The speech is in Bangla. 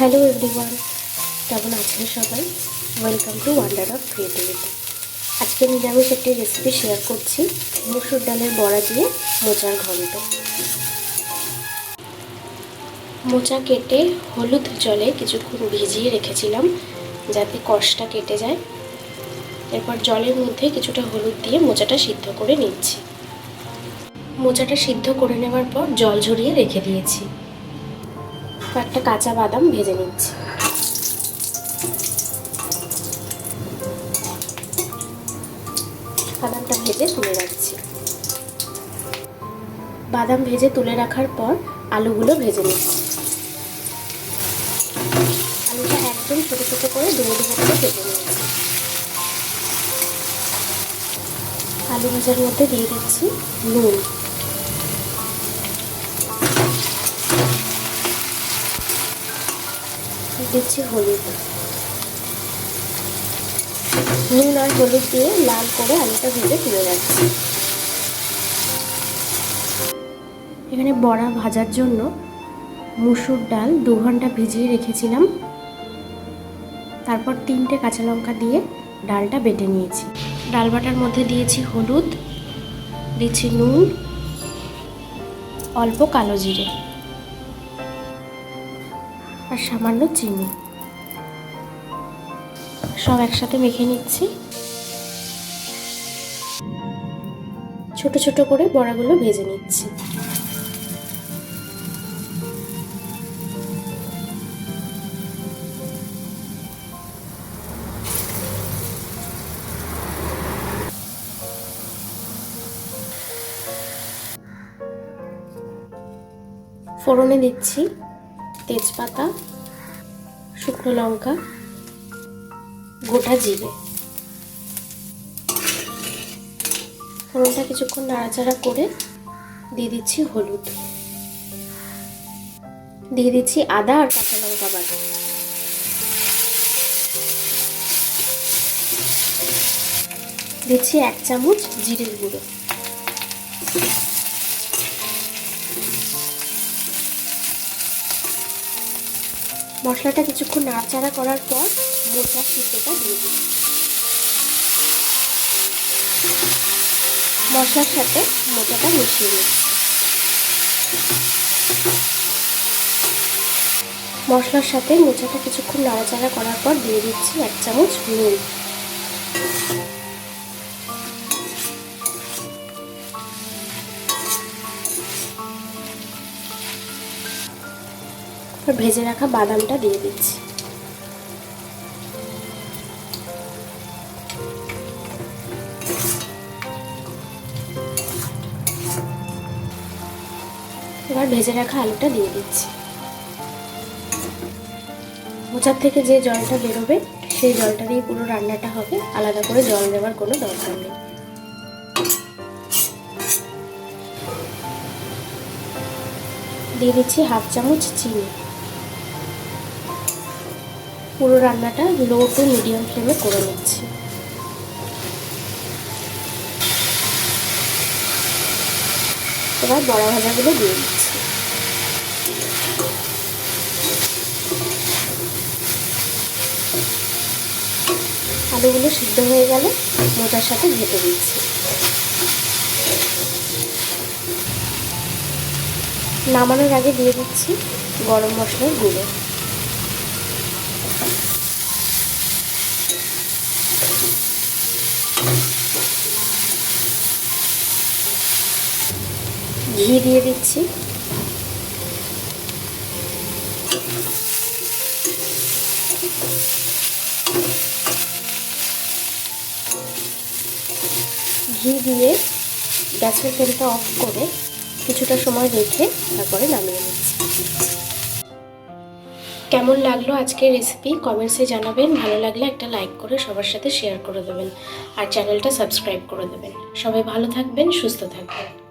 হ্যালো এভরিওয়ান, কেমন আছেন সবাই? Welcome to wonder of creativity আজকে আমি নিরামিষ একটি রেসিপি শেয়ার করছি, মুসুর ডালের বড়া দিয়ে মোচার ঘন্ট। মোচা কেটে হলুদ জলে কিছুক্ষণ ভিজিয়ে রেখেছিলাম, যাতে কষটা কেটে যায়। এরপর জলের মধ্যে কিছুটা হলুদ দিয়ে মোচাটা সিদ্ধ করে নিচ্ছি। মোচাটা সিদ্ধ করে নেওয়ার পর জল ঝরিয়ে রেখে দিয়েছি। কয়েকটা কাঁচা বাদাম ভেজে নিচ্ছি। বাদামটা ভেজে তুলে রাখছি। বাদাম ভেজে তুলে রাখার পর আলুগুলো ভেজে নিচ্ছি। আলুটা একদম ছোটো ছোটো করে ডুবো ডুবো করে ভেজে নিয়েছি আলু ভাজার মধ্যে দিয়ে দিচ্ছি নুন। দিচ্ছি হলুদ। নুন আর হলুদ দিয়ে লাল করে আলুটা ভেজে তুলে রাখছি। এখানে বড়া ভাজার জন্য মুসুর ডাল দু ঘণ্টা ভিজিয়ে রেখেছিলাম। তারপর তিনটে কাঁচা লঙ্কা দিয়ে ডালটা বেটে নিয়েছি। ডাল বাটার মধ্যে দিয়েছি হলুদ, দিচ্ছি নুন, অল্প কালো জিরে। আর সামান্য চিনি। সব একসাথে মেখে নিচ্ছি। ছোট ছোট করে বড়াগুলো ভেজে নিচ্ছি। ফোড়নে দিচ্ছি তেজপাতা, শুকনো লঙ্কা, গোটা জিরে। ফোড়নটা কিছুক্ষণ নাড়াচাড়া করে দিয়ে দিচ্ছি হলুদ। দিয়ে দিচ্ছি আদা আর কাঁচা লঙ্কা বাটা। দিচ্ছি এক চামচ জিরের গুঁড়ো। মশলাটা কিছুক্ষণ নাড়াচাড়া করার পর মোচা সিদ্ধটা দিয়ে দিই। মশলার সাথে মোচাটা মিশিয়ে নিই। মশলার সাথে মোচাটা কিছুক্ষণ নাড়াচাড়া করার পর দিয়ে দিচ্ছি এক চামচ নুন। ভেজে রাখা বাদামটা দিয়ে দিচ্ছি। এবার ভেজে রাখা আলুটা দিয়ে দিচ্ছি। মোচার থেকে যে জলটা বেরোবে, সেই জলটা দিয়ে পুরো রান্নাটা হবে। আলাদা করে জল দেওয়ার কোনো দরকার নেই। দিয়ে দিচ্ছি হাফ চামচ চিনি। পুরো রান্নাটা লো টু মিডিয়াম ফ্লেমে করে নিচ্ছি। এবার বড়া ভাজাগুলো দিয়ে দিচ্ছি। আলুগুলো সিদ্ধ হয়ে গেলে মোটার সাথে ঘেটে দিচ্ছি। নামানোর আগে দিয়ে দিচ্ছি গরম মশলার গুঁড়ো। ঘি দিয়ে দিচ্ছি। ঘি দিয়ে গ্যাসের ফ্লেমটা অফ করে কিছুটা সময় রেখে তারপরে নামিয়ে নিচ্ছি। কেমন লাগল আজকের রেসিপি কমেন্টসে জানাবেন। ভালো লাগলে একটা লাইক করে সবার সাথে শেয়ার করে দেবেন। আর চ্যানেলটা সাবস্ক্রাইব করে দেবেন। সবাই ভালো থাকবেন, সুস্থ থাকবেন।